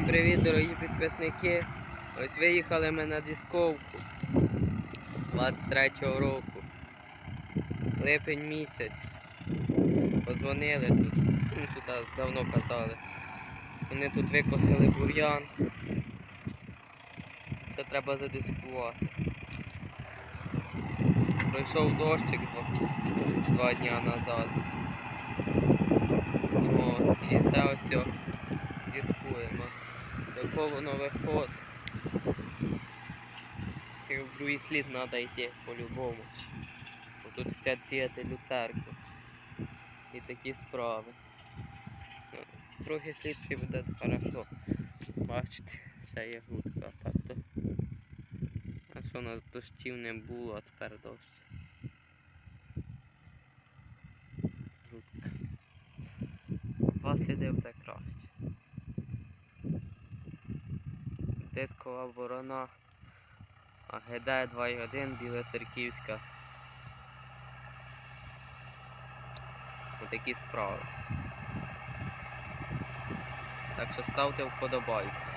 привіт, дорогі підписники. Ось виїхали ми на дисковку 23-го року. Липень місяць. Позвонили тут. Ну, тут давно казали. Вони тут викосили бур'ян. Це треба задискувати. Пройшов дощик два, дня назад. О, і це ось. Якого воно виход. Це в другий слід треба йти по-любому. Бо Тут хочуть сіяти люцерку. І такі справи. Ну, Другий слід буде хорошо. Бачите, ще є гудка, а що у нас дощів не було, а тепер дощ. Гудка. Два сліди буде краще. Дискова ворона. АГД 2.1, Біла Церківська. Отакі справи. Так що ставте вподобайку.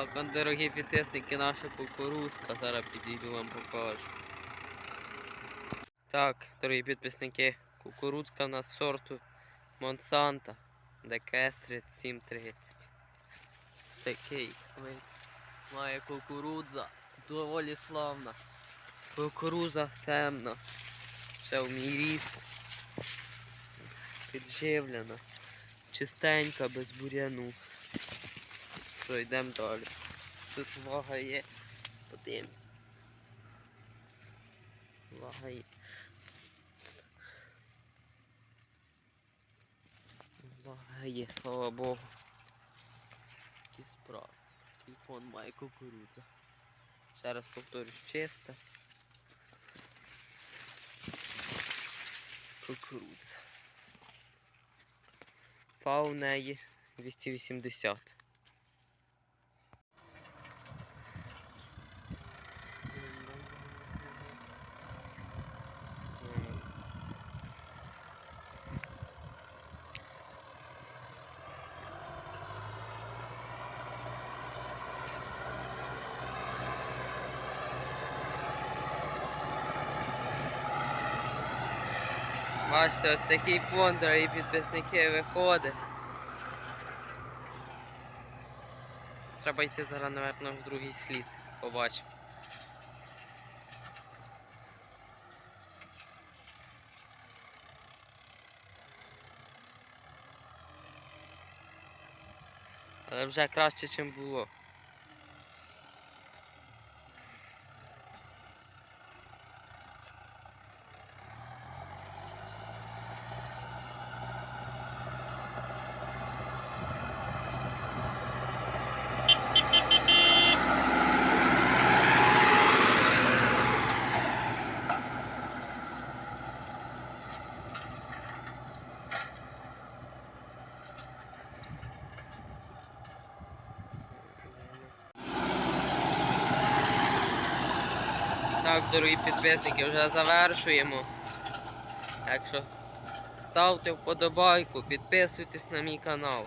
Так, дорогі підписники, наша кукурузка. Зараз підійду вам покажу. Так, дорогі підписники, кукурудзка в нас сорту Монсанта ДКС 3730. Ось такий має кукурудза. Доволі славна. Кукуруза темна. Ще в мій ріст. Підживлена. Чистенька, без бур'яну. Що, йдемо далі. Тут вага є. Подивимось. Вага є. Вага є, слава Богу. Такі справи. Телефон має кукурудза. Ще раз повторюсь, чиста. Кукурудза. Фа у неї 280. Бачите, ось такий фон, дорогі підписники, виходить. Треба йти зараз, напевно, в другий слід. Побачимо. Але вже краще, ніж було. Так, дорогі підписники, вже завершуємо. Так що ставте вподобайку, підписуйтесь на мій канал.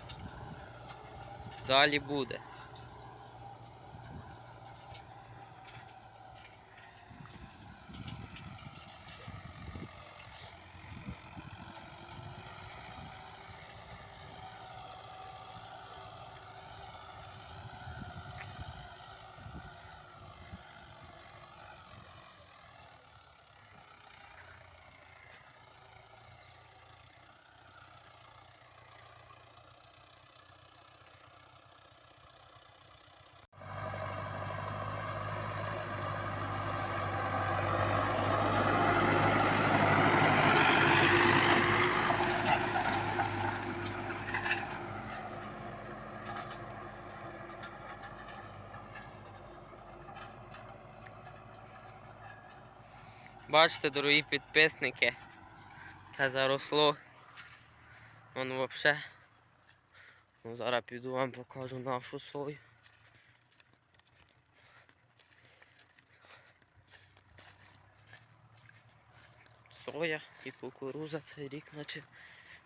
Далі буде. Бачите, дорогі підписники, яке заросло. Вон вообще. Ну, зараз піду вам покажу нашу сою. Соя і кукуруза цей рік наче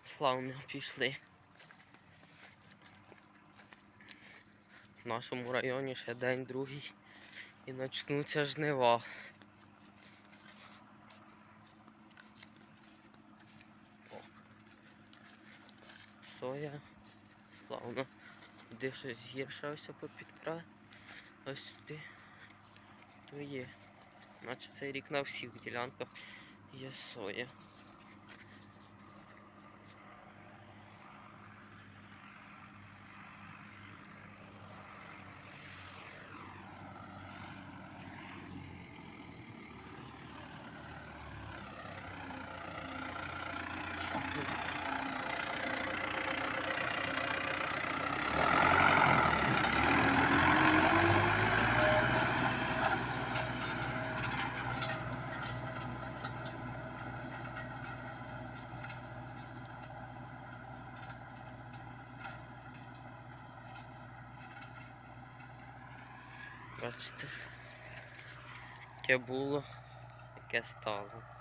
славно пішли. В нашому районі ще день другий і почнуться жнива. О. Соя. Славно. Де щось гірше ось попід край. Ось сюди. То є. Наче цей рік на всіх ділянках є соя. Бачите, яке було, яке стало.